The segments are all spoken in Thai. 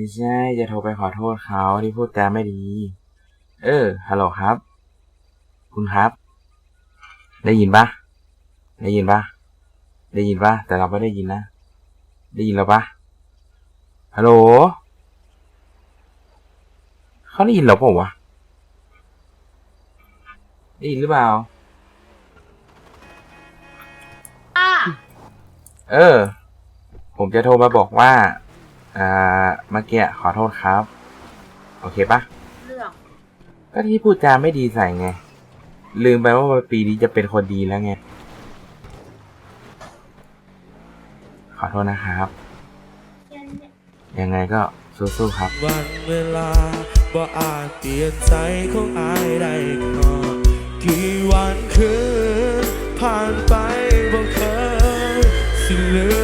ไม่ใช่จะโทรไปขอโทษเขาที่พูดจาไม่ดี เออ ฮัลโหลครับ คุณครับ ได้ยินปะได้ยินปะได้ยินปะแต่เราไม่ได้ยินนะ ได้ยินแล้วปะฮัลโหลเขาได้ยินเราเปล่าวะได้ยินหรือเปล่าอะเออ ผมจะโทรมาบอกว่า อ่าเมื่อกี้ขอโทษครับ โอเคปะเรื่องก็ที่พูดจาไม่ดีใส่ไง ลืมไปว่าปีนี้จะเป็นคนดีแล้วไง ขอโทษนะครับ ยังไงก็สู้ๆครับ วันเวลาบ่อาจเปลี่ยนใจของอายได้ก่อนกี่วันคืนผ่านไปบ่เคยสิลืม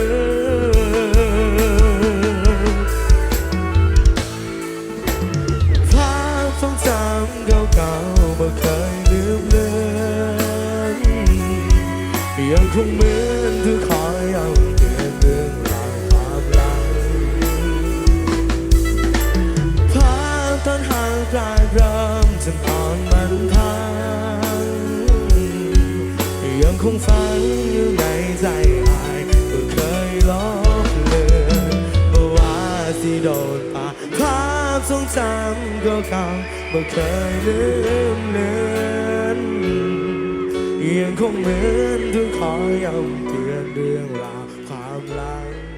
บ่เคยลืมเลือนยังคงเหมือนทุกคอยย้ำเตือนเรื่องราวความรักภาพตอนห่างกลายเริ่มจนตอนมันพังยังคงฝันอยู่ในใจอายก็เคยลบเลือนบ่ว่าสิโดน ความทรงจำก็เก่าบ่เคยลืมเลือนยังคงเหมือนทุกขอย้ำเตือนเรื่องราวความหลัง